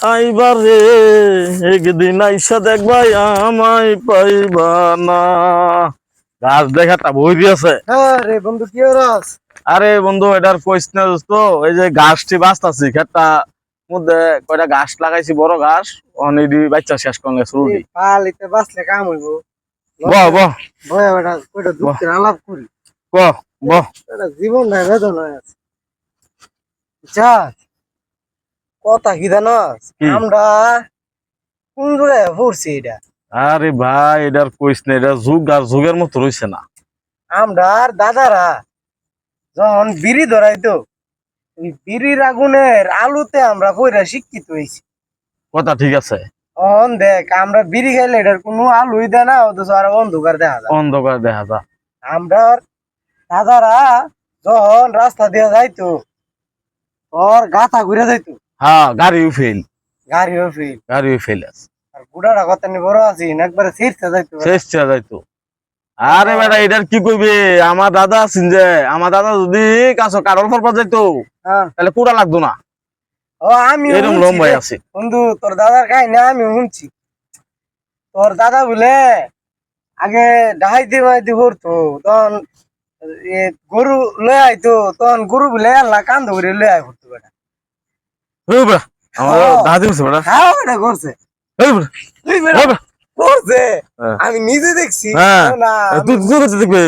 আইবার রে একদিন আইসা দেখবাই আমায় পাইবা না। গাছ দেখাটা বই দিয়েছে। হ্যাঁ রে বন্ধু কি ওরাস আরে বন্ধু এটার কইস না দোস্ত এই যে গাছটি বাঁচতাছি খেতটা মধ্যে কয়টা গাছ লাগাইছি বড় গাছ অনেক বাচ্চা শেষ করলে শুরুটি পালিতে বাসলে কাম হইব। বহ বহ ভয় বেটা কইটা দুঃখের আলাপ করি। বহ বহ এটা জীবন নাই বেদনা আছে। যা। কথা কি জানাস? আমরা কোন জায়গায় পড়ছি এটা? আরে ভাই এটার কইস না এটা যুগ আর যুগের মতো রইছে না। আমরা আর দাদারা যখন বিড়ি ধরাইতো ওই বিড়ির আগুনের আলুতে আমরা কইরা শিক্ষিত হয়েছি কথা ঠিক আছে। অন দেখ আমরা বিড়ি খাইলে এটার কোনো আলুই দেয় না অথচ আর অন্ধকার দেখা যায়। অন্ধকার দেখা যা আমরা দাদারা যখন রাস্তা দিয়ে যাইতো ওর গাথা ঘুরে যাইতো হ্যাঁ গাড়িও ফেল গাড়িও ফিল গাড়িও ফেল আছে। আর গুড়াটা কত নি বড় আছি একবারে ছিঁড়তে যাইতো শেষ যাইতো। আরে বেটা এটার কি কইবে? আমার দাদা আছেন যে আমার দাদা যদি কাছে কারল ফরপা যাইতো হ্যাঁ। তাহলে কুড়া লাগতো না। ও আমি এরকম লম্বাই আছে। বন্ধু তোর দাদার কাহিনী আমি শুনছি। তোর দাদা বলে আগে ডাহাইতে মাইতে করতো তখন এ গরু লয়ে আইতো তখন গরু বলে আল্লাহ কান্দ করে লয়ে আই করতো বেটা। ওই বেটা আমার। দাদি বেটা হ্যাঁ করছে ওই করছে হ্যাঁ। আমি নিজে দেখছি হ্যাঁ। না তুই তুই দেখবে